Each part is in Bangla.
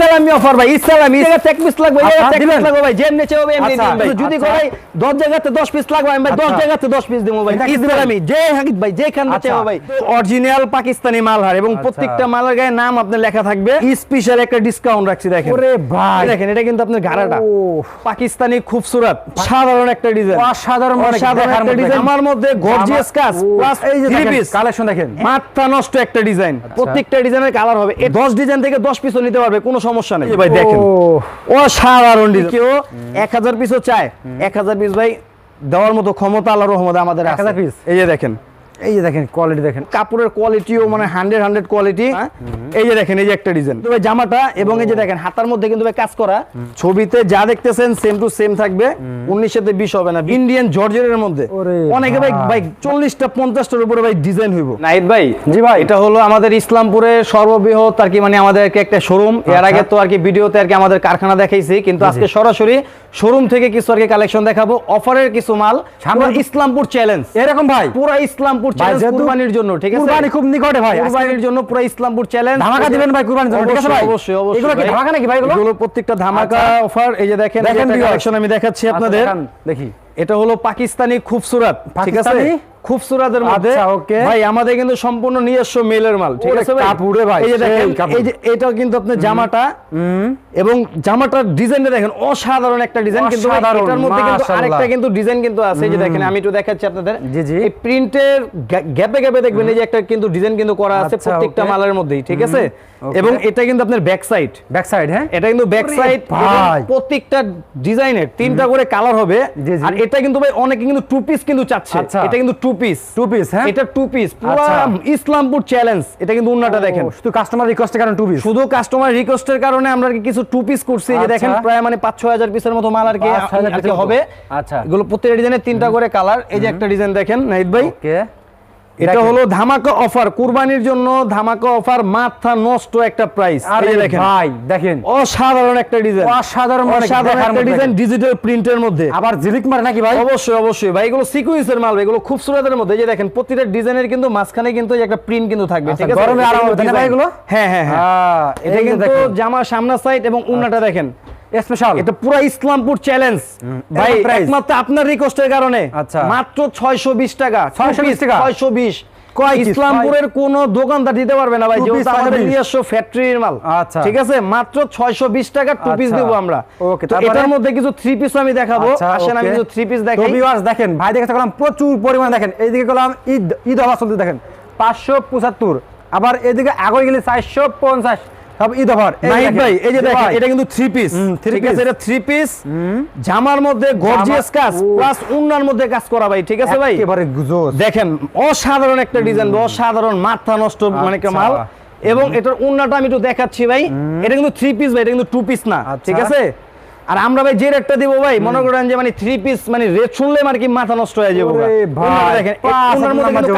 ইসলামি অফার ভাই ইসলামি। এই পিস লাগবে এই আচ্ছা, পিস লাগবে ভাই যেমনি চাইবে এমনি আচ্ছা, দিন ভাই যদি আচ্ছা। 10 জায়গাতে 10 পিস লাগবে আমি ভাই 10 আচ্ছা। জায়গাতে 10 পিস দেবো ভাই। ইসলামি যে হাকিত ভাই যেখানে আচ্ছা। ভাই। অরিজিনাল পাকিস্তানি মালহার এবং আচ্ছা। প্রত্যেকটা মালের গায়ে নাম আপনার লেখা থাকবে। স্পেশাল একটা ডিসকাউন্ট রাখছি দেখেন। ওরে ভাই। দেখেন এটা কিন্তু আপনার গাড়াটা পাকিস্তানি খুবসুরত। সাধারণ একটা ডিজাইন অসাধারণ অসাধারণ একটা ডিজাইন। আমার মধ্যে গর্জিয়াস কাজ প্লাস এই যে কালেকশন দেখেন মাথা নষ্ট একটা ডিজাইন প্রত্যেকটা ডিজাইনের কালার হবে। এই 10 ডিজাইন থেকে 10 পিসও নিতে পারবে কোনো সমস্যা নেই ভাই দেখেন ও। অসাধারণ কেউ 1000 পিসও চায় 1000 পিস ভাই দেওয়ার মতো ক্ষমতা আল্লাহর রহমতে আমাদের এক হাজার পিস? এই যে দেখেন এই যে দেখেন কোয়ালিটি দেখেন। কাপড়ের কোয়ালিটিও মানে হান্ড্রেড হান্ড্রেড কোয়ালিটি এই যে দেখেন এই যে একটা ডিজাইন তবে জামাটা এবং এই যে দেখেন হাতার মধ্যে কিন্তু কাজ করা। ছবিতে যা দেখতেছেন সেম টু সেম থাকবে। উনিশ সাথে বিশ হবে না। ইন্ডিয়ান জর্জের মধ্যে। অনেকে ভাই ভাই। চল্লিশটা পঞ্চাশটার উপরে ভাই ডিজাইন হইব। নাইট ভাই জি ভাই। এটা হলো আমাদের ইসলামপুরের সর্ববৃহৎ আর কি মানে আমাদের একটা শোরুম এর আচ্ছা। আগে তো আর কি ভিডিওতে আর কি আমাদের কারখানা দেখাইছি কিন্তু আজকে সরাসরি শোরুম থেকে কিছু আর কি কালেকশন দেখাবো অফারের কিছু মাল ইসলামপুর চ্যালেঞ্জ এরকম ভাই। পুরো ইসলামপুর চ্যালেঞ্জ কুরবানির জন্য ঠিক আছে? কুরবানি খুব নিকটে ভাই কুরবানির জন্য পুরো ইসলামপুর চ্যালেঞ্জ ধামাকা দিবেন ভাই কুরবানির জন্য, ঠিক আছে ভাই? অবশ্যই অবশ্যই এগুলো কি। ধামাকা নাকি ভাই এগুলো? এগুলো প্রত্যেকটা ধামাকা আচ্ছা। অফার এই যে দেখেন এই কালেকশন আমি দেখাচ্ছি আপনাদের। আচ্ছা, দেখি। এটা হলো পাকিস্তানি খুবসুরত ঠিক আছে? খুবসুরাতের মধ্যে। আচ্ছা, ভাই আমাদের কিন্তু সম্পূর্ণ নিজস্ব মেলের মাল ঠিক আছে ভাই? কাপড় ভাই, এই যে দেখেন এই যে এটাও কিন্তু আপনার জামাটা। এবং জামাটার ডিজাইনটা দেখেন অসাধারণ একটা ডিজাইন। কিন্তু অসাধারণ, এটার মধ্যে কিন্তু আরেকটা কিন্তু ডিজাইন কিন্তু আছে। এই যে দেখেন আমি একটু দেখাচ্ছি আপনাদের। জি, জি। এই প্রিন্টের গ্যাপে গ্যাপে দেখবেন এই যে একটা কিন্তু ডিজাইন কিন্তু করা আছে আচ্ছা, প্রত্যেকটা মালের মধ্যেই ঠিক আছে? এবং এটা কিন্তু আপনার ব্যাক সাইড ব্যাক সাইড হ্যাঁ? এটা কিন্তু ব্যাক সাইড। প্রত্যেকটা ডিজাইনের তিনটা করে কালার হবে। আর এটা কিন্তু ভাই অনেকে কিন্তু টু পিস কিন্তু চাচ্ছে। আচ্ছা। এটা কিন্তু টু পিস টু পিস হ্যাঁ? এটা টু পিস পুরো আচ্ছা। ইসলামপুর চ্যালেঞ্জ এটা কিন্তু উন্নাটা দেখেন। শুধু কাস্টমার রিকোয়েস্টের কারণে টু পিস শুধু কাস্টমার রিকোয়েস্টের কারণে আমরা কিছু টু পিস করছি যে আচ্ছা। দেখেন প্রায় মানে পাঁচ ছয় হাজার পিসের মতো মাল আর কি 5,000 আর কি পিসের মতো। হবে। আচ্ছা। এগুলো প্রত্যেকটা ডিজাইনের তিনটা করে কালার এই যে একটা ডিজাইন দেখেন নাইট ভাই। ওকে এটা হলো ধামাকা অফার। কুরবানির জন্য ধামাকা অফার মাথা নষ্ট একটা প্রাইস আরে দেখেন। ভাই দেখেন। অসাধারণ একটা ডিজাইন অসাধারণ অসাধারণ একটা ডিজাইন ডিজিটাল প্রিন্টের মধ্যে। আবার জিলিক মারে নাকি ভাই? অবশ্যই অবশ্যই। ভাই এগুলো সিকুয়েন্সের মাল এগুলো খুব সুরাতের মধ্যে যে দেখেন প্রতিটা ডিজাইনের কিন্তু মাঝখানে কিন্তু একটা প্রিন্ট কিন্তু থাকবে আচ্ছা, ঠিক আছে? গরমে আরাম হবে, ভাই এগুলো? হ্যাঁ হ্যাঁ হ্যাঁ। হ্যাঁ, এটা কিন্তু। জামার সামনা সাইড এবং উন্নাটা দেখেন। স্পেশাল এটা পুরো ইসলামপুর চ্যালেঞ্জ ভাই একমাত্র আপনার রিকোয়েস্টের কারণে। আচ্ছা। মাত্র 620 টাকা। 620 টাকা? 620 ইসলামপুরের কোন দোকানদার দিতে পারবে না ভাই নিজস্ব ফ্যাক্টরির মাল। আচ্ছা। ঠিক আছে? মাত্র 620 টাকা টু পিস আচ্ছা। আমরা। এটার মধ্যে কিছু থ্রি পিস আমি দেখাবো। আচ্ছা, আসেন আমি কিছু থ্রি পিস দেখাই। দেখেন ভাই দেখে প্রচুর পরিমাণে দেখেন। এইদিকে গেলাম ঈদ ঈদ হওয়া চলতে দেখেন। 575 আবার এদিকে আগে গেলে 450 অসাধারণ একটা ডিজাইন অসাধারণ মাথা নষ্ট মানে মাল এবং এটার উন্নাটা আমি একটু দেখাচ্ছি ভাই। এটা কিন্তু থ্রি পিস ভাই এটা কিন্তু টু পিস না ঠিক আছে? আর আমরা ভাই যে রেটটা দিব ভাই মনে করেন যে মানে থ্রি পিস মানে রেট শুনলে মানে কি মাথা নষ্ট হয়ে যাব দেখেন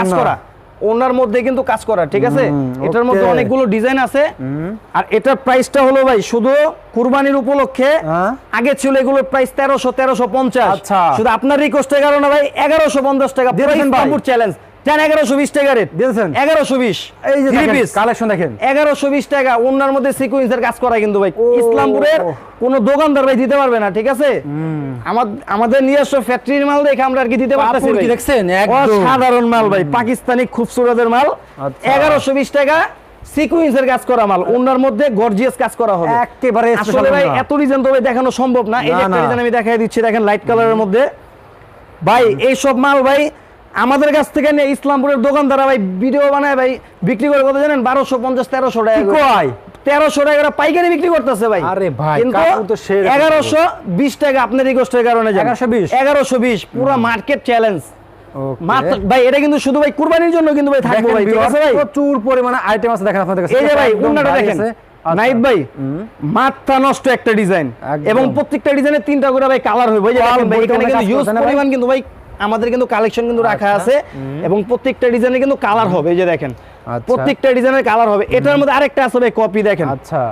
কাজ করা। ওনার মধ্যে কিন্তু কাজ করা ঠিক আছে এটার মধ্যে. অনেকগুলো ডিজাইন আছে আর এটার প্রাইসটা হলো ভাই শুধু কুরবানির উপলক্ষে হ্যাঁ। আগে ছিল এগুলোর প্রাইস তেরোশো তেরোশো পঞ্চাশ আচ্ছা। শুধু আপনার রিকোয়েস্টের কারণে ভাই এগারোশো পঞ্চাশ টাকা চ্যালেঞ্জ জান এগারোশো বিশ টাকা রেট। দিয়েছেন? এগারোশো বিশ। এই যে কালেকশন দেখেন এগারোশো বিশ টাকা ওনার মধ্যে সিকুয়েন্সের কাজ করা কিন্তু ভাই। ও। ইসলামপুরের কোন দোকানদার ভাই দিতে পারবে না ঠিক আছে? আমাদের নিজস্ব ফ্যাক্টরির মাল দেখে আমরা আর কি দিতে পারতেছি কি ভাই। দেখছেন? একদম। মাল ভাই পাকিস্তানি খুবসুরতের মাল। আচ্ছা। এগারোশো বিশ টাকা সিকুয়েন্সের কাজ করা মাল। ওনার মধ্যে গর্জিয়াস কাজ করা হবে। একেবারে আসলে ভাই এত ডিজাইন তো দেখানো সম্ভব না। এই যে আমি দেখাই দিচ্ছি দেখেন লাইট কালারের মধ্যে। ভাই এই সব মাল ভাই আমাদের কাছ থেকে নিয়ে ইসলামপুরের দোকানদারা ভাই ভিডিও বানায় ভাই বিক্রি করে কত জানেন? বারোশো পঞ্চাশ তেরোশো টাকা? তেরোশো টাকা পাইকারি বিক্রি করতেছে ভাই। আরে ভাই, কিন্তু এগারোশো বিশ টাকা আপনার রিকোয়েস্টের কারণে 1120? এগারোশো বিশ? পুরো মার্কেট চ্যালেঞ্জ ভাই এটা কিন্তু শুধু ভাই কুরবানির জন্য কিন্তু ভাই থাকবে ভাই ঠিক আছে ভাই? প্রচুর পরিমাণে আইটেম আছে দেখেন আপনাদের কাছে এই যে ভাই উন্নাটা দেখেন। আছে। আচ্ছা। নাইট ভাই মাথা নষ্ট একটা ডিজাইন এবং প্রত্যেকটা ডিজাইনের তিনটা করে ভাই কালার হবে এখানে কিন্তু ইউজ ভাই? পরিমাণ কিন্তু ভাই আমাদের কিন্তু কালেকশন কিন্তু রাখা আচ্ছা। আছে এবং প্রত্যেকটা ডিজাইনে কিন্তু কালার হবে এই যে দেখেন। আচ্ছা। প্রত্যেকটা ডিজাইনের কালার হবে। এটার মধ্যে আরেকটা আছে ভাই কপি দেখেন। আচ্ছা।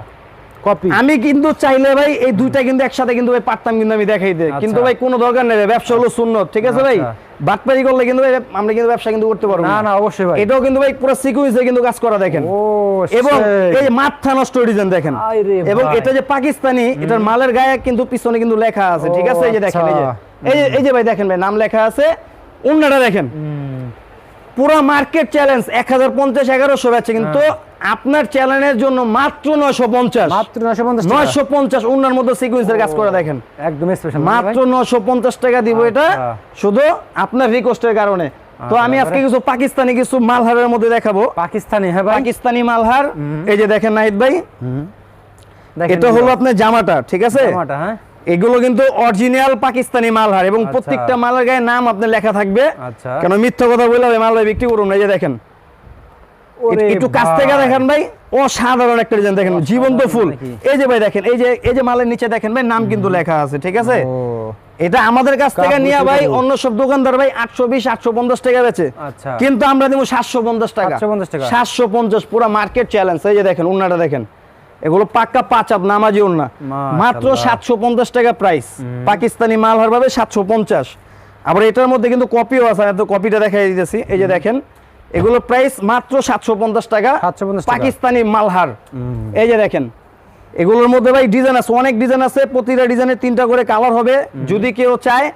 Copy। আমি কিন্তু চাইলে ভাই এই দুইটা কিন্তু একসাথে কিন্তু ভাই পারতাম কিন্তু আমি দেখাই দিই। কিন্তু আচ্ছা। ভাই কোনো দরকার নেই ব্যবসা হলো সুন্নত ঠিক আছে ভাই? আচ্ছা। বাটপারি করলে কিন্তু ভাই আমরা কিন্তু ব্যবসা কিন্তু করতে পারব না। না অবশ্যই ভাই। এটাও কিন্তু ভাই পুরো সিকুয়েন্সে কিন্তু কাজ করা দেখেন। ও এবং এই মাথা নষ্ট ডিজাইন দেখেন। আরে এবং এটা যে পাকিস্তানি এটার মালের গায়ে কিন্তু পিছনে কিন্তু লেখা আছে ঠিক আছে? এই যে দেখেন এই যে। আচ্ছা। এই যে এই যে ভাই দেখেন ভাই নাম লেখা আছে। অন্যটা দেখেন। পুরো মার্কেট চ্যালেঞ্জ এক হাজার পঞ্চাশ এগারোশো বেচে কিন্তু আপনার চ্যালেঞ্জের জন্য মাত্র নয়শো পঞ্চাশ। হ্যাঁ। মাত্র নশো পঞ্চাশ নয়শো পঞ্চাশ অন্যার মধ্যে সিকুয়েন্সের কাজ করে দেখেন। একদম স্পেশাল মাত্র নশো পঞ্চাশ টাকা দিব এটা আচ্ছা। শুধু আপনার রিকোয়েস্টের কারণে। তো আমি আজকে কিছু পাকিস্তানি কিছু মালহারের মধ্যে দেখাবো। পাকিস্তানি হ্যাঁ ভাই। পাকিস্তানি মালহার এই যে দেখেন নাহিদ ভাই। দেখেন এটা হলো আপনার জামাটা ঠিক আছে? জামাটা হ্যাঁ। এগুলো কিন্তু অরিজিনাল পাকিস্তানি মালহার এবং আচ্ছা। প্রত্যেকটা মালের গায়ে নাম আপনার লেখা থাকবে। আচ্ছা। কেন মিথ্যা কথা বলে আমি মাল ভাই বিক্রি করুন এই যে দেখেন। একটু কাছ থেকে দেখেন ভাই অসাধারণ একটা ডিজাইন দেখেন জীবন্ত ফুল। এই যে ভাই দেখেন এই যে এই যে মালের নিচে দেখেন ভাই নাম কিন্তু লেখা আছে ঠিক আছে? এটা আমাদের কাছ থেকে নিয়ে ভাই অন্য সব দোকানদার ভাই আটশো বিশ আটশো পঞ্চাশ টাকা বেচে। আচ্ছা। কিন্তু আমরা দেবো সাতশো পঞ্চাশ টাকা। সাতশো পঞ্চাশ পুরো মার্কেট চ্যালেঞ্জ এই যে দেখেন উন্নাটা দেখেন। এগুলো পাক্কা পাঁচ নামাজি উন্না। মাত্র সাতশো পঞ্চাশ টাকা প্রাইস পাকিস্তানি মাল হার ভাবে সাতশো পঞ্চাশ। আবার এটার মধ্যে কিন্তু কপিও আছে আমি তো কপিটা দেখাই দিতেছি। এই যে দেখেন এগুলো প্রাইস মাত্র সাতশো পঞ্চাশ টাকা। 750 টাকা। পাকিস্তানি মালহার। এই যে দেখেন এগুলোর মধ্যে ভাই ডিজাইন আছে অনেক ডিজাইন আছে প্রতিটা ডিজাইনের তিনটা করে কালার হবে। যদি কেউ চায়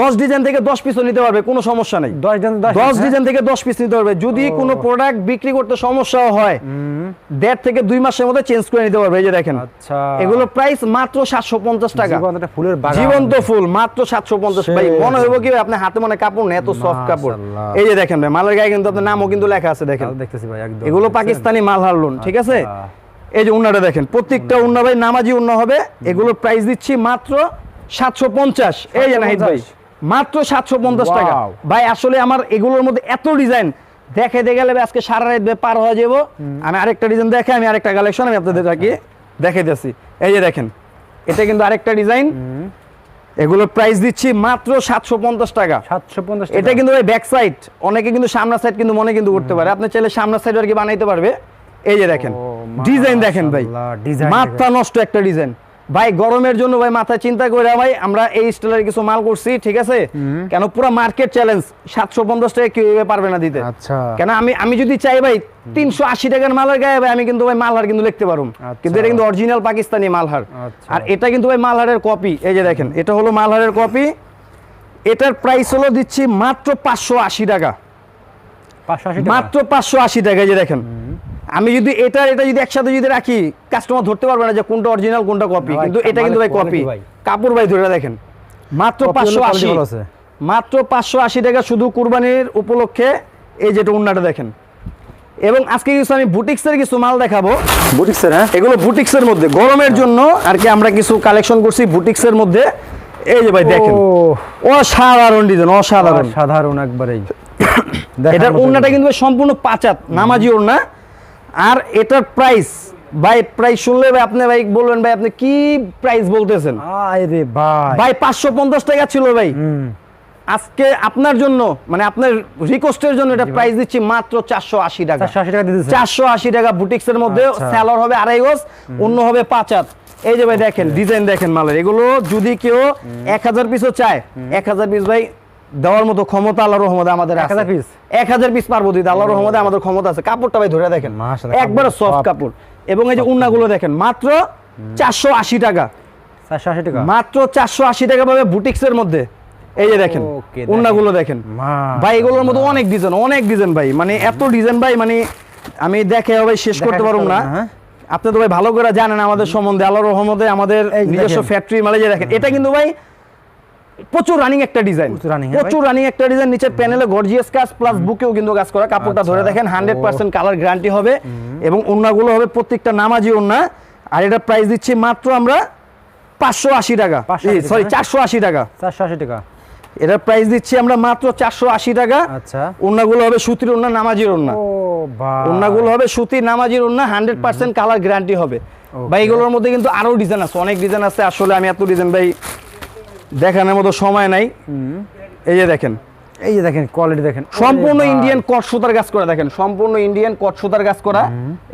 দশ ডিজাইন থেকে দশ পিসও নিতে পারবে কোনো সমস্যা নেই। দশ হ্যাঁ? ডিজাইন থেকে দশ পিস নিতে পারবে। যদি কোনো প্রোডাক্ট বিক্রি করতে সমস্যাও হয় দেড় থেকে দুই মাসের মধ্যে চেঞ্জ করে নিতে পারবে এই যে দেখেন। আচ্ছা। এগুলো প্রাইস মাত্র সাতশো পঞ্চাশ টাকা। জীবন্ত ফুলের জীবন্ত ফুল মাত্র সাতশো পঞ্চাশ। ভাই মনে হইব কি আপনি হাতে মনে কাপড় নেই এত সফট কাপড়। এই যে দেখেন ভাই মালের গায়ে কিন্তু আপনার নামও কিন্তু লেখা আছে দেখেন। দেখতেছি ভাই একদম। এগুলো পাকিস্তানি মাল হারলুন ঠিক আছে? আচ্ছা। এই যে উন্নাটা দেখেন প্রত্যেকটা উন্না ভাই নামাজি উন্না হবে। এগুলো প্রাইস দিচ্ছি মাত্র সাতশো পঞ্চাশ। এই যে নাহিদ ভাই। 750 মাত্র সাতশো পঞ্চাশ টাকা। ভাই আসলে আমার এগুলোর মধ্যে এত ডিজাইন দেখে দেখে গেলে আজকে সারা রাত পার হয়ে যাব। আমি আরেকটা ডিজাইন দেখে আমি আরেকটা কালেকশন আমি আপনাদের থাকি দেখাইতেছি এই যে দেখেন এটা কিন্তু আরেকটা ডিজাইন এগুলোর প্রাইস দিচ্ছি মাত্র সাতশো পঞ্চাশ টাকা। সাতশো পঞ্চাশ এটা কিন্তু ভাই ব্যাক সাইড অনেকে কিন্তু সামনের সাইড কিন্তু মনে কিন্তু করতে পারে। আপনি চাইলে সামনের সাইড আর কি বানাইতে পারবে। এই যে দেখেন। ডিজাইন দেখেন ভাই। মাথা নষ্ট একটা ডিজাইন ভাই গরমের জন্য ভাই মাথা চিন্তা করে ভাই আমরা এই স্টাইলের কিছু মাল করছি ঠিক আছে? কেন পুরো মার্কেট চ্যালেঞ্জ সাতশো পঞ্চাশ টাকা কেউ পারবে না দিতে? আচ্ছা। কেন আমি আমি যদি চাই ভাই তিনশো আশি টাকার মালের গায়ে ভাই আমি কিন্তু ভাই মালহার কিন্তু লিখতে পারব আচ্ছা। কিন্তু এটা কিন্তু অরিজিনাল পাকিস্তানি মালহার আচ্ছা। আর এটা কিন্তু ভাই মালহারের কপি এই যে দেখেন এটা হলো মালহারের কপি এটার প্রাইস হলো দিচ্ছি মাত্র পাঁচশো আশি টাকা। মাত্র পাঁচশো আশি টাকা এই যে দেখেন। আমি যদি এটা এটা যদি একসাথে যদি রাখি কাস্টমার ধরতে পারবে না যে কোনটা অরিজিনাল কোনটা কপি কিন্তু এটা কিন্তু ভাই কপি। কাপড় ভাই ধরে দেখেন মাত্র পাঁচশো আশি। মাত্র পাঁচশো আশি টাকা শুধু কুরবানির উপলক্ষে এই যেটা উন্নাটা দেখেন। এবং আজকে কিছু আমি বুটিক্সের কিছু মাল দেখাবো। বুটিক্সের হ্যাঁ? এগুলো বুটিক্সের মধ্যে গরমের জন্য আর কি আমরা কিছু কালেকশন করছি বুটিক্সের মধ্যে। এই যে ভাই দেখেন। ও অসাধারণ ডিজাইন অসাধারণ। সাধারণ একবারেই। এটার ওড়নাটা কিন্তু ভাই সম্পূর্ণ পাঁচাত নামাজি ওড়না। আর এটার প্রাইস ভাই প্রাইস শুনলে ভাই আপনি ভাই বলবেন ভাই আপনি কি প্রাইস বলতেছেন? আরে ভাই। ভাই পাঁচশো পঞ্চাশ টাকা ছিল ভাই। আজকে আপনার জন্য মানে আপনার রিকোয়েস্টের জন্য এটা প্রাইস দিচ্ছি মাত্র চারশো আশি টাকা। চারশো আশি টাকা দিতেছে চারশো আশি টাকা বুটিক্সের মধ্যে আচ্ছা। স্যালোর হবে আড়াই গজ অন্য হবে পাঁচ হাত। এই যে ভাই দেখেন ডিজাইন দেখেন মালের। এগুলো যদি কেউ এক হাজার পিসও চায় এক হাজার পিস ভাই দেওয়ার মতো ক্ষমতা আল্লাহ রহমতে আমাদের 1000 piece? এক হাজার পিস পারব দিতে আল্লাহ রহমতে আমাদের ক্ষমতা আছে। কাপড়টা ভাই ধরে দেখেন। একবারে সফট কাপড়। এবং এই যে উন্নাগুলো দেখেন মাত্র চারশো আশি টাকা। চারশো আশি টাকা? মাত্র চারশো আশি টাকা পাবে বুটিক্সের মধ্যে। এই যে দেখেন। উন্নাগুলো দেখেন। ভাই এগুলোর মধ্যে অনেক ডিজাইন অনেক ডিজাইন ভাই। মানে এত ডিজাইন ভাই মানে আমি দেখে ভাই শেষ করতে পারব না। হ্যাঁ? আপনি তো ভাই ভালো করে জানেন আমাদের সম্বন্ধে আল্লাহ রহমতে আমাদের নিজস্ব ফ্যাক্টরি মালে যে দেখেন এটা কিন্তু ভাই প্রচুর রানিং একটা ডিজাইন প্রচুর হ্যাঁ রানিং একটা ডিজাইন নিচের প্যানেলে গর্জিয়াস কাজ প্লাস বুকেও কিন্তু কাজ করা। কাপড়টা ধরে আচ্ছা। দেখেন হান্ড্রেড পার্সেন্ট কালার গ্যারান্টি হবে এবং ওন্নাগুলো হবে প্রত্যেকটা নামাজি ওন্না আর এটা প্রাইস দিচ্ছি মাত্র আমরা পাঁচশো আশি টাকা। সরি চারশো আশি টাকা। চারশো আশি টাকা। এটার প্রাইস দিচ্ছি আমরা মাত্র চারশো আশি টাকা। আচ্ছা। ওন্নাগুলো হবে সুতির ওন্না নামাজির ওন্না ও ভাই হবে সুতির নামাজির ওন্না হান্ড্রেড পার্সেন্ট কালার গ্যারান্টি হবে। ভাই এগুলোর মধ্যে কিন্তু আরও ডিজাইন আছে অনেক ডিজাইন আছে। আসলে আমি এত ডিজাইন ভাই দেখানোর মতো সময় নাই। এই যে দেখেন। এই যে দেখেন কোয়ালিটি দেখেন। সম্পূর্ণ ইন্ডিয়ান কট সুতার কাজ করা দেখেন সম্পূর্ণ ইন্ডিয়ান কট সুতার কাজ করা।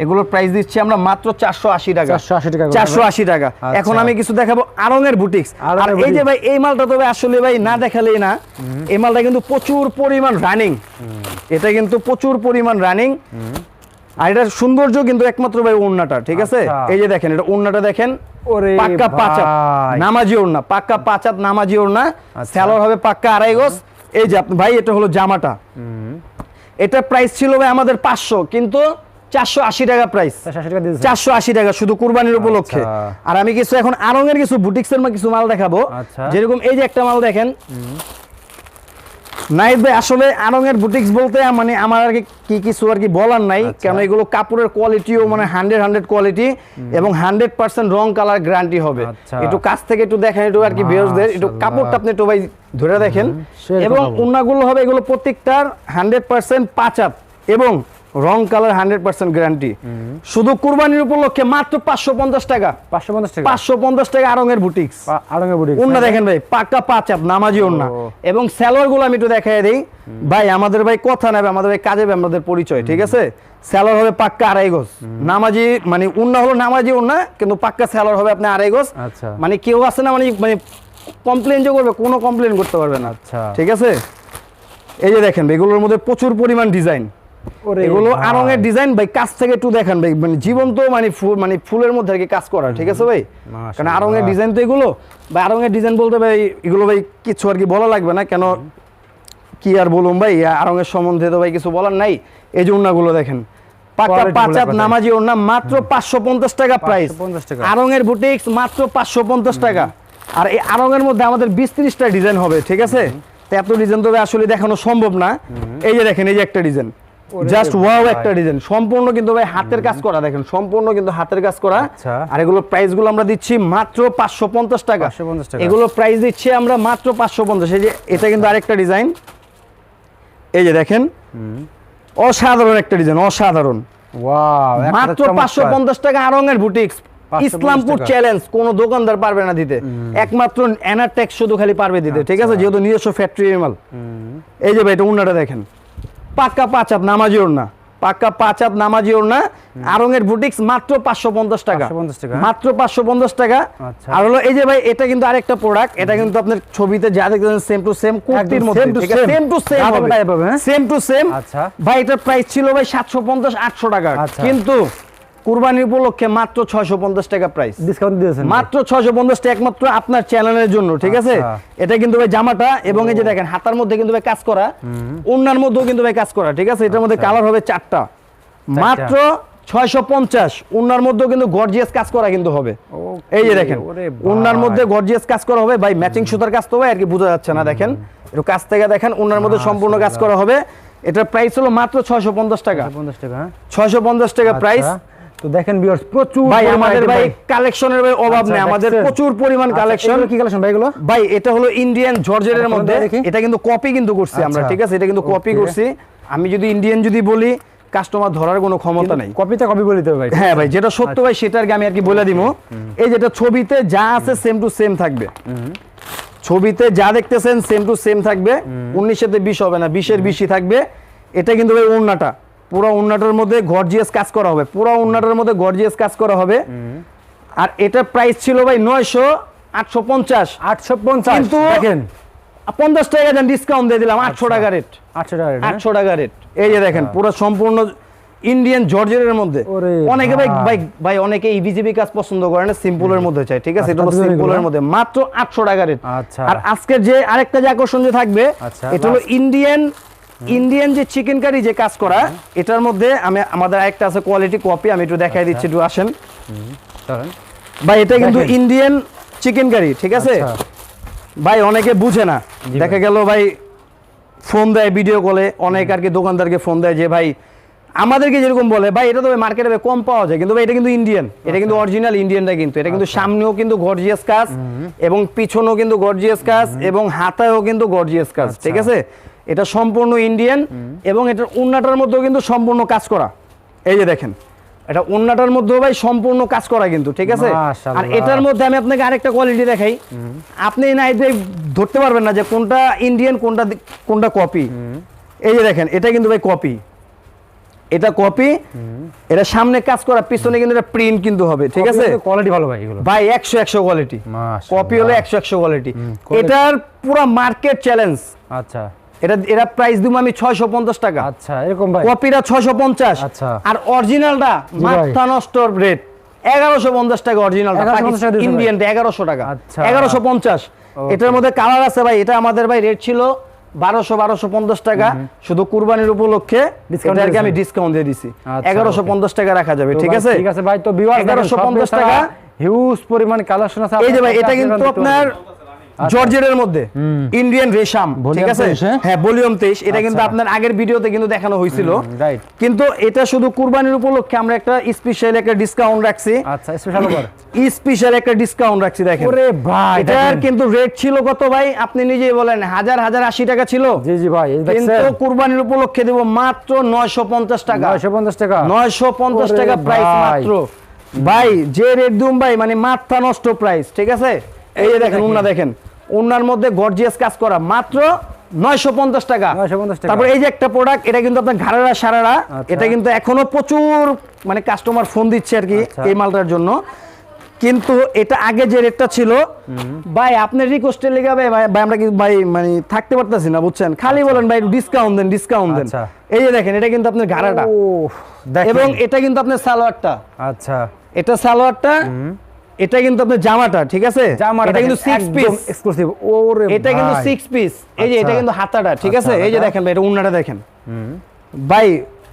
এগুলোর প্রাইস দিচ্ছি আমরা মাত্র চারশো আশি টাকা। 480 টাকা করে। চারশো আশি টাকা। আচ্ছা। এখন আমি কিছু দেখাবো আরঙের বুটিক্স আর এই যে ভাই এই মালটা তবে আসলে ভাই না দেখালেই না। এই মালটা কিন্তু প্রচুর পরিমাণ রানিং এটা কিন্তু প্রচুর পরিমাণ রানিং আর এটার সৌন্দর্য কিন্তু একমাত্র ভাই ওড়নাটা ঠিক আছে? আচ্ছা। এই যে দেখেন এটা ওড়নাটা দেখেন পাক্কা পাঁচাত নামাজি ওড়না পাক্কা পাঁচাত নামাজি ওড়না আচ্ছা। স্যালোর হবে পাক্কা আড়াই গজ। এই যে আপনি ভাই এটা হলো জামাটা। এটা প্রাইস ছিল ভাই আমাদের পাঁচশো কিন্তু চারশো আশি টাকা প্রাইস 480 টাকা দিয়েছে। চারশো আশি টাকা শুধু কুরবানির উপলক্ষে। আচ্ছা। আর আমি কিছু এখন আরঙের কিছু বুটিক্সের কিছু মাল দেখাবো। যেরকম এই যে একটা মাল দেখেন। নাইদ ভাই আসলে আরঙের বুটিক্স বলতে মানে আমার আর কি কি কিছু আর কি বলার নাই কারণ কেন এগুলো কাপড়ের কোয়ালিটিও মানে হান্ড্রেড হান্ড্রেড কোয়ালিটি এবং হান্ড্রেড পার্সেন্ট রং কালার গ্যারান্টি হবে আচ্ছা। একটু কাছ থেকে একটু দেখেন একটু আর কি ভিউয়ার্সদের একটু। কাপড়টা আপনি একটু ভাই ধরে দেখেন এবং। উন্নাগুলো হবে এগুলো প্রত্যেকটার হান্ড্রেড পার্সেন্ট পাঁচাত এবং রং কালার হান্ড্রেড পার্সেন্ট গ্যারান্টি। শুধু কুরবানির উপলক্ষে মাত্র পাঁচশো পঞ্চাশ টাকা। 550 টাকা? পাঁচশো পঞ্চাশ টাকা আরঙের বুটিক্স পা- আড়ঙের বুটিক ওন্না দেখেন ভাই পাক্কা পাঁচ আপ নামাজি ওন্না ও। এবং স্যালোয়ারগুলো আমি একটু দেখাই দিই। ভাই আমাদের ভাই কথা নেবে আমাদের ভাই কাজে আমাদের পরিচয় ঠিক আছে? স্যালোয়ার হবে পাক্কা আড়াই গজ। নামাজি মানে উন্না হলো নামাজি উন্না কিন্তু পাক্কা স্যালোয়ার হবে আপনি আড়াই গজ। আচ্ছা। মানে কেউ আছে না মানে মানে কমপ্লেন যে করবে কোনো কমপ্লেন করতে পারবে না। আচ্ছা। ঠিক আছে? এই যে দেখেন এগুলোর মধ্যে প্রচুর পরিমাণ ডিজাইন এগুলো আরঙের ডিজাইন ভাই কাছ থেকে একটু দেখেন ভাই। মানে জীবন্ত মানে ফুল মানে ফুলের মধ্যে আর কি কাজ করা ঠিক আছে ভাই? কারণ আরঙের ডিজাইন তো এগুলো। ভাই আরঙের ডিজাইন বলতে ভাই এগুলো ভাই কিছু আর কি বলা লাগবে না কেন কি আর বলুম ভাই? আরঙের সম্বন্ধে তো ভাই কিছু বলার নাই। এই যে উন্নাগুলো দেখেন পাঁচাত নামাজি ওন্না মাত্র পাঁচশো পঞ্চাশ টাকা প্রাইস টাকা। আরঙের বুটিক্স মাত্র পাঁচশো পঞ্চাশ টাকা। আর এই আরঙের মধ্যে আমাদের বিশ ত্রিশটা ডিজাইন হবে ঠিক আছে? তো এত ডিজাইন তো আসলে দেখানো সম্ভব না। এই যে দেখেন এই যে একটা ডিজাইন জাস্ট ওয়াও একটা ডিজাইন সম্পূর্ণ কিন্তু ভাই হাতের কাজ করা দেখেন সম্পূর্ণ কিন্তু হাতের কাজ করা। আচ্ছা। আর এগুলো প্রাইসগুলো আমরা দিচ্ছি মাত্র টাকা। 550 টাকা। এগুলো প্রাইস দিচ্ছি আমরা মাত্র পাঁচশো পঞ্চাশ। এই যে এটা কিন্তু আরেকটা ডিজাইন এই যে দেখেন অসাধারণ একটা ডিজাইন অসাধারণ। ওয়াও মাত্র পাঁচশো পঞ্চাশ টাকা আরঙের বুটিক্স ইসলামপুর চ্যালেঞ্জ কোন দোকানদার পারবে না দিতে। একমাত্র এনারটেক্স শুধু খালি পারবে দিতে ঠিক আছে? আচ্ছা। যেহেতু নিজস্ব ফ্যাক্টরি মাল এই যে ভাই এটা উন্নাটা দেখেন। পাক্কা পাঁচ হাত নামাজি ওড়না। পাক্কা পাঁচ হাত নামাজি ওড়না। আরঙের বুটিক্স মাত্র পাঁচশো পঞ্চাশ টাকা। মাত্র পাঁচশো পঞ্চাশ টাকা। আচ্ছা। আর হলো এই যে ভাই এটা কিন্তু আরেকটা প্রোডাক্ট এটা কিন্তু আপনার ছবিতে যা দেখতেছেন সেম টু সেম কুর্তির মধ্যে। সেম টু সেম হবে? সেম টু সেম আচ্ছা। ভাই এটার প্রাইস ছিল ভাই সাতশো পঞ্চাশ আটশো টাকা। আচ্ছা। কিন্তু কুরবানির উপলক্ষে মাত্র ছয়শো পঞ্চাশ টাকা প্রাইস ডিসকাউন্ট দিয়েছেন। মাত্র ছয়শো পঞ্চাশ টাকা একমাত্র আপনার চ্যানেলের জন্য ঠিক আছে? আচ্ছা। এটা কিন্তু ভাই জামাটা এবং এই যে দেখেন হাতার মধ্যে কিন্তু ভাই কাজ করা অন্যার মধ্যেও কিন্তু ভাই কাজ করা ঠিক আছে? এটার মধ্যে আচ্ছা। কালার হবে চারটা। মাত্র ছয়শো পঞ্চাশ উন্নার মধ্যেও কিন্তু গর্জিয়াস কাজ করা কিন্তু হবে। এই যে দেখেন উন্নার মধ্যে গর্জিয়াস কাজ করা হবে ভাই ম্যাচিং সুতার কাজ তো ভাই আর কি বোঝা যাচ্ছে না দেখেন? একটু কাছ থেকে দেখেন উন্নার মধ্যে সম্পূর্ণ কাজ করা হবে। এটার প্রাইস হলো মাত্র ছয়শো পঞ্চাশ টাকা। 50 টাকা হ্যাঁ? ছয়শো পঞ্চাশ টাকা প্রাইস আচ্ছা। তো দেখেন ভিউয়ার্স প্রচুর ভাই আমাদের ভাই কালেকশনের ভাই অভাব আচ্ছা, নেই আমাদের প্রচুর পরিমাণ আচ্ছা, কালেকশন কি কালেকশন ভাই এগুলো? ভাই এটা হলো ইন্ডিয়ান জর্জেটের আচ্ছা, মধ্যে। এটা কিন্তু কপি কিন্তু করছি আমরা আচ্ছা। ঠিক আছে? এটা কিন্তু কপি করছি। আমি যদি ইন্ডিয়ান যদি বলি কাস্টমার ধরার কোনো ক্ষমতা নেই। কপিতে কপি বলে দিতে ভাই। হ্যাঁ ভাই যেটা সত্য ভাই সেটা আর কি আমি আর কি বলে দিব। এই যেটা ছবিতে যা আছে সেম টু সেম থাকবে। ছবিতে যা দেখতেছেন সেম টু সেম থাকবে। উনিশেতে বিশ হবে না বিশের বেশি থাকবে। এটা কিন্তু ভাই উন্নাটা পুরো উন্নাটার মধ্যে গর্জিয়াস কাজ করা হবে। পুরো উন্নাটার মধ্যে গর্জিয়াস কাজ করা হবে। আর এটার প্রাইস ছিল ভাই নয়শো আটশো পঞ্চাশ। 850 কিন্তু- দেখেন। পঞ্চাশ টাকা দেন ডিসকাউন্ট দিয়ে দিলাম আটশো টাকা রেট 800 টাকা হ্যাঁ? আটশো টাকা রেট এই যে দেখেন পুরো সম্পূর্ণ ইন্ডিয়ান জর্জের মধ্যে। অনেকে ভাই ভাই। ভাই অনেকে ইবিজিবি কাজ পছন্দ করে না সিম্পলের মধ্যে চাই ঠিক আছে? আচ্ছা, এটা হলো সিম্পলের মধ্যে। মাত্র আটশো টাকা রেট আচ্ছা। আর আজকে যে আরেকটা যে আকর্ষণ যে থাকবে আচ্ছা, এটা হলো ইন্ডিয়ান ইন্ডিয়ান যে চিকেন কারি যে কাজ করা এটার মধ্যে আমি আমাদের একটা আছে কোয়ালিটি কপি আমি একটু দেখাই দিচ্ছি একটু আসেন। ভাই এটা কিন্তু ইন্ডিয়ান চিকেন কারি ঠিক আছে? আচ্ছা। ভাই অনেকে বুঝে না। দেখা গেল ভাই ফোন দেয় ভিডিও কলে অনেক আর কি দোকানদারকে ফোন দেয় যে ভাই আমাদেরকে যেরকম বলে ভাই এটা তো মার্কেটে কম পাওয়া যায়। কিন্তু এটা কিন্তু ইন্ডিয়ান এটা কিন্তু আচ্ছা। অরিজিনাল ইন্ডিয়ানটা কিন্তু। এটা কিন্তু সামনেও কিন্তু গর্জিয়াস কাজ এবং পিছনেও কিন্তু গর্জিয়াস কাজ এবং হাতায়ও কিন্তু গর্জিয়াস কাজ আচ্ছা। ঠিক আছে? এটা সম্পূর্ণ ইন্ডিয়ান এবং এটার উন্নাটার মধ্যেও কিন্তু সম্পূর্ণ কাজ করা। এই যে দেখেন এটা অন্যটার মধ্যেও ভাই সম্পূর্ণ কাজ করা কিন্তু ঠিক আছে? আর এটার মধ্যে আমি আপনাকে আরেকটা কোয়ালিটি দেখাই। আপনি না এটা ধরতে পারবেন না যে কোনটা ইন্ডিয়ান কোনটা কোনটা কপি এই যে দেখেন এটা কিন্তু ভাই কপি এটা কপি এটা সামনে কাজ করা পিছনে কিন্তু এটা প্রিন্ট কিন্তু হবে ঠিক আছে? কোয়ালিটি ভালো ভাই এগুলো। ভাই একশো একশো কোয়ালিটি কপি হলো একশো একশো কোয়ালিটি এটার পুরো মার্কেট চ্যালেঞ্জ আচ্ছা। এটা এটা প্রাইস দিব আমি ছয়শো পঞ্চাশ টাকা। আচ্ছা এরকম ভাই। কপিটা ছয়শো পঞ্চাশ। আচ্ছা। আর অরিজিনালটা। মাথা নষ্ট রেট এগারোশো পঞ্চাশ টাকা অরিজিনালটা 1150 টাকা দিয়েছেন ইন্ডিয়ানটা এগারোশো টাকা। আচ্ছা। এগারোশো পঞ্চাশ। এটার মধ্যে কালার আছে ভাই। এটা আমাদের ভাই রেট ছিল বারোশো বারোশো পঞ্চাশ টাকা। শুধু কুরবানির উপলক্ষে আমি ডিসকাউন্ট দিয়ে দিছি। আচ্ছা, এগারোশো পঞ্চাশ টাকা রাখা যাবে ঠিক আছে? ঠিক আছে ভাই। তো এগারোশো পঞ্চাশ টাকা। হিউজ পরিমাণ কালেকশন আছে। এই যে ভাই এটা কিন্তু আপনার। জর্জেটের মধ্যে। ইন্ডিয়ান রেশাম ঠিক আছে? হ্যাঁ? হ্যাঁ ভলিউম এটা কিন্তু আচ্ছা। আপনার আগের ভিডিওতে কিন্তু দেখানো হয়েছিল। কিন্তু এটা শুধু কুরবানির উপলক্ষে আমরা একটা স্পেশাল একটা ডিসকাউন্ট রাখছি। আচ্ছা স্পেশাল অফার স্পেশাল একটা ডিসকাউন্ট রাখছি দেখেন। ওরে ভাই এটার কিন্তু রেট ছিল কত ভাই? আপনি নিজেই বলেন হাজার হাজার আশি টাকা ছিল। জি জি ভাই কিন্তু কুরবানির উপলক্ষে দেব মাত্র নয়শো পঞ্চাশ টাকা। 950 টাকা। নয়শো পঞ্চাশ ওরে টাকা প্রাইস ভাই। মাত্র। ভাই যে রেট দুম ভাই মানে মাথা নষ্ট প্রাইস ঠিক আছে? এই দেখেন। উন্না দেখেন। উন্নার মধ্যে গর্জিয়াস কাজ করা। মাত্র নয়শো পঞ্চাশ টাকা। তারপর এই যে একটা প্রোডাক্ট এটা কিন্তু আপনার ঘাড়ারা সারারা আচ্ছা। এটা কিন্তু এখনও প্রচুর মানে কাস্টমার ফোন দিচ্ছে আর কি আচ্ছা। এই মালটার জন্য। কিন্তু এটা আগে যে রেটটা ছিল ভাই আপনার রিকোয়েস্টের লেগে ভাই ভাই আমরা কি ভাই মানে থাকতে পারতেছি না বুঝছেন? খালি বলেন ভাই ডিসকাউন্ট দেন ডিসকাউন্ট দেন। আচ্ছা। এই যে দেখেন এটা কিন্তু আপনার ঘাড়াটা এবং এটা কিন্তু আপনার সালোয়ারটা। আচ্ছা। এটা সালোয়ারটা এটা কিন্তু আপনার জামাটা ঠিক আছে? জামার এটা কিন্তু সিক্স পিস এক্সক্লুসিভ ওরে এটা কিন্তু ভাই। সিক্স পিস এই যে এটা আচ্ছা। কিন্তু হাতাটা ঠিক আছে? আচ্ছা, এই যে দেখেন ভাই এটা উন্নাটা দেখেন। ভাই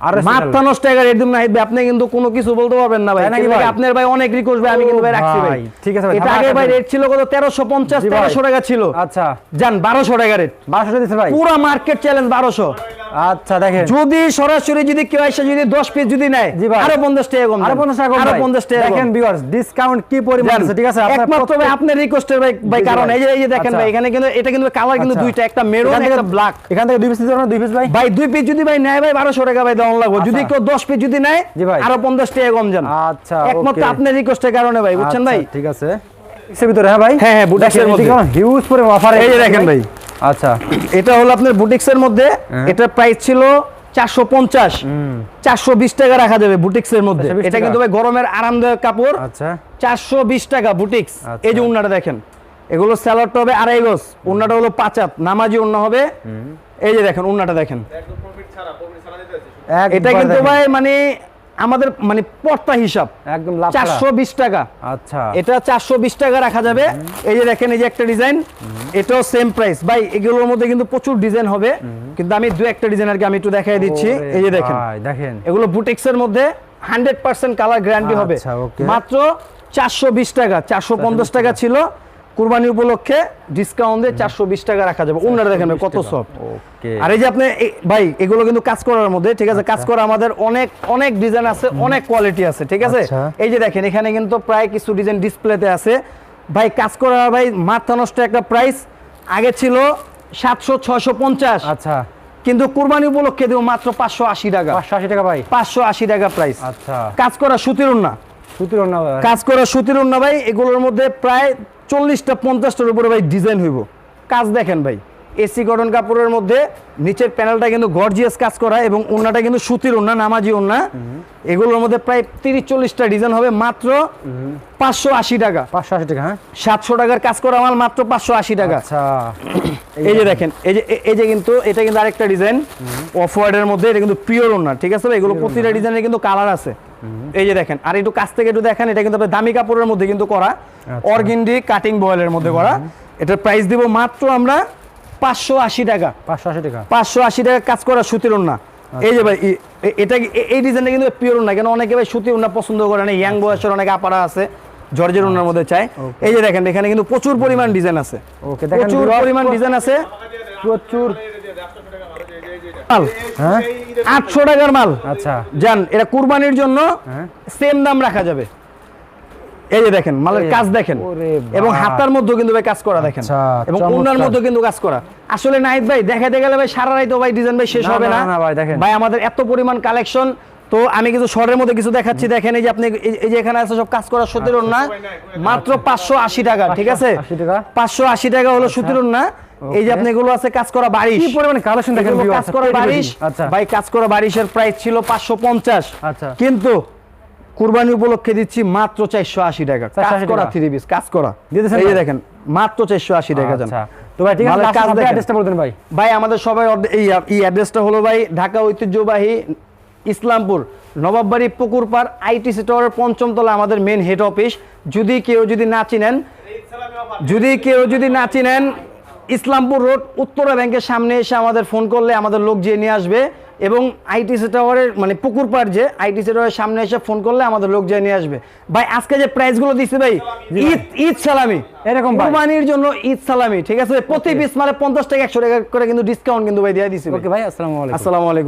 আর মাথা নষ্ট এগার একদম না ভাই আপনি কিন্তু কোনো কিছু বলতে পারবেন না ভাই? আপনার ভাই অনেক রিকোয়েস্ট ভাই আমি কিন্তু ভাই রাখছি ভাই। ঠিক আছে ভাই, এটা আগে ভাই রেট ছিল কত? তেরোশো পঞ্চাশ জি ভাই। তেরোশো টাকা ছিল। আচ্ছা। যান বারোশো টাকা রেট বারোশো দিচ্ছে ভাই। পুরো মার্কেট চ্যালেঞ্জ বারোশো। আচ্ছা দেখেন যদি সরাসরি যদি কেউ এসে যদি দশ পিস যদি নেয়। আরও পঞ্চাশ টাকা কম আরও দেন। পঞ্চাশ টাকা কম আরও ভাই। পঞ্চাশ টাকা দেখেন ভিউয়ার্স ডিসকাউন্ট কি পরিমাণ আছে ঠিক আছে আপনার একমাত্র ভাই আপনার রিকোয়েস্টের ভাই ভাই কারণ এই যে এই যে দেখেন আচ্ছা। ভাই এখানে কিন্তু এটা কিন্তু কালার কিন্তু আচ্ছা। দুইটা একটা মেরুন একটা ব্ল্যাক এখান থেকে দুই পিস দিতে দুই পিস ভাই ভাই দুই পিস যদি ভাই নেয় ভাই বারোশো টাকা ভাই দেওয়া লাগবে যদি আচ্ছা। কেউ দশ পিস যদি নেয়। আরও পঞ্চাশ টাকা কম যান আচ্ছা একমাত্র আপনার রিকোয়েস্টের কারণে ভাই বুঝছেন ভাই ঠিক আছে এর ভিতরে হ্যাঁ ভাই হ্যাঁ, হ্যাঁ, বুটিক্সের মধ্যে। হিউজ পরিমাণ অফার এই দেখেন ভাই। আচ্ছা। এটা হলো আপনার বুটিক্সের মধ্যে এটা প্রাইস ছিল চারশো পঞ্চাশ। চারশো বিশ টাকা রাখা যাবে বুটিক্সের মধ্যে। এটা কিন্তু ভাই গরমের আরামদায়ক কাপড়। আচ্ছা। চারশো বিশ টাকা বুটিক্স। আচ্ছা। এই যে উন্নাটা দেখেন। এগুলো স্যালাডটা হবে আড়াই গজ। উন্নাটা হলো পাঁচ হাত। নামাজি উন্না হবে। এই যে দেখেন উন্নাটা দেখেন। এটা কিন্তু ভাই মানে আমাদের মানে পর্তা হিসাব একদম চারশো বিশ টাকা। আচ্ছা। এটা চারশো বিশ টাকা রাখা যাবে। এই যে দেখেন এই যে একটা ডিজাইন এটাও সেম প্রাইস ভাই এগুলোর মধ্যে কিন্তু প্রচুর ডিজাইন হবে। কিন্তু আমি দু একটা ডিজাইন আর কি আমি একটু দেখাই দিচ্ছি। এই যে দেখেন। দেখেন। এগুলো বুটিক্সের মধ্যে হান্ড্রেড পার্সেন্ট কালার গ্যারান্টি হবে। আচ্ছা, মাত্র চারশো বিশ টাকা চারশো পঞ্চাশ টাকা। ছিল। কুরবানি উপলক্ষে ডিসকাউন্ট দিয়ে চারশো বিশ টাকা রাখা যাবে। উনারা দেখেন কত সফট আর এই যে আপনি ভাই এগুলো কিন্তু কাজ করার মধ্যে ঠিক আছে? কাজ করা আমাদের অনেক অনেক ডিজাইন আছে অনেক কোয়ালিটি আছে ঠিক আছে? আচ্ছা। এই যে দেখেন এখানে কিন্তু প্রায় কিছু ডিজাইন ডিসপ্লেতে আছে। ভাই কাজ করা ভাই মাথা নষ্ট একটা প্রাইস আগে ছিল সাতশো ছয়শো পঞ্চাশ। আচ্ছা। কিন্তু কুরবানি উপলক্ষে দেবো মাত্র পাঁচশো আশি টাকা। পাঁচশো আশি টাকা ভাই। পাঁচশো আশি টাকা প্রাইস আচ্ছা। কাজ করা সুতির না কাজ করা সুতির ভাই এগুলোর মধ্যে প্রায় চল্লিশটা পঞ্চাশটার উপরে ভাই ডিজাইন হইব। কাজ দেখেন ভাই এসি কটন কাপড়ের মধ্যে নিচের প্যানেলটা কিন্তু গর্জিয়াস কাজ করা এবং উন্নাটা কিন্তু সুতির উন্না নামাজি উন্না এগুলোর মধ্যে প্রায় তিরিশ চল্লিশটা ডিজাইন হবে মাত্র পাঁচশো আশি টাকা। পাঁচশো আশি টাকা হ্যাঁ? সাতশো টাকার কাজ করা মাল মাত্র পাঁচশো আশি টাকা। আচ্ছা। এই যে দেখেন এই যে এই যে কিন্তু এটা কিন্তু আরেকটা ডিজাইন অফ হোয়াইটের মধ্যে এটা কিন্তু পিওর ওনার ঠিক আছে ভাই? এগুলো প্রতিটা ডিজাইনের কিন্তু কালার আছে। এই যে দেখেন আর একটু কাছ থেকে একটু দেখেন এটা কিন্তু আপনার দামি কাপড়ের মধ্যে কিন্তু করা আচ্ছা। অর্গিন্ডি কাটিং বয়েলের মধ্যে করা। এটার প্রাইস দিব মাত্র আমরা পাঁচশো আশি টাকা। পাঁচশো আশি টাকা। পাঁচশো আশি টাকা কাজ করা সুতির ওন্না এই যে ভাই এটা এই ডিজাইনটা কিন্তু পিওর ওন্না কেন অনেকে ভাই সুতির ওন্না পছন্দ করে না ইয়াং বয়সের অনেক আপারা আছে জর্জের ওন্নার মধ্যে চাই এই যে দেখেন এখানে কিন্তু প্রচুর পরিমাণ ডিজাইন আছে। ওকে দেখেন প্রচুর পরিমাণ ডিজাইন আছে। প্রচুর। মাল হ্যাঁ? আটশো টাকার মাল। আচ্ছা। যান এটা কুরবানির জন্য হ্যাঁ। সেম দাম রাখা যাবে। এই যে দেখেন মালের কাজ দেখেন। এবং হাতার মধ্যেও কিন্তু ভাই কাজ করা দেখেন। আচ্ছা, এবং মধ্যেও কিন্তু কাজ করা। আসলে নাইট ভাই দেখাতে গেলে ভাই সারা ভাই ডিজাইন ভাই শেষ হবে না, ভাই, দেখেন। ভাই আমাদের এত পরিমাণ কালেকশন তো আমি কিছু শর্টের মধ্যে কিছু দেখাচ্ছি। দেখেন এই যে আপনি এই- এই যে এখানে আছে সব কাজ করা সতেরো না মাত্র পাঁচশো আশি টাকা ঠিক আছে? পাঁচশো আশি টাকা হলো সতেরো না এই যে আপনি এগুলো আছে কাজ করা বারিশ। কি পরিমাণে কালেকশন দেখেন viewers, কাজ করা। বারিশ। আচ্ছা। ভাই কাজ করা বারিশের প্রাইস ছিল পাঁচশো পঞ্চাশ। আচ্ছা। কিন্তু কুরবানি উপলক্ষে দিচ্ছি মাত্র চারশো আশি টাকা। কাজ করা। থ্রি পিস কাজ করা। এই যে? দেখেন মাত্র চারশো আশি টাকা জান। আচ্ছা। তো ভাই ঠিক আছে কাজ দেখেন। অ্যাড্রেসটা বলতেন ভাই। ভাই আমাদের সবাই এই এই অ্যাড্রেসটা হলো ভাই ঢাকা ঐতিহ্যবাহী ইসলামপুর নবাববাড়ি পুকুরপাড় আইটিসি টাওয়ারের পঞ্চম তলা আমাদের মেন হেড অফিস যদি কেউ যদি না চিনেন যদি কেউ যদি না চিনেন ইসলামপুর রোড উত্তরা ব্যাংকের সামনে এসে আমাদের ফোন করলে আমাদের লোক যেয়ে নিয়ে আসবে এবং আইটিসি টাওয়ারের মানে পুকুর পাড় যে আইটিসি টাওয়ারের সামনে এসে ফোন করলে আমাদের লোক যেয়ে নিয়ে আসবে। ভাই আজকে যে প্রাইসগুলো দিচ্ছে ভাই ঈদ ঈদ সালামি। এরকম কোরবানির জন্য ঈদ সালামি ঠিক আছে? প্রতি পিস মানে পঞ্চাশ টাকা একশো টাকা করে কিন্তু ডিসকাউন্ট কিন্তু ভাই দিয়ে দিচ্ছে ওকে ভাই আসসালামু আলাইকুম। আসসালামু আলাইকুম।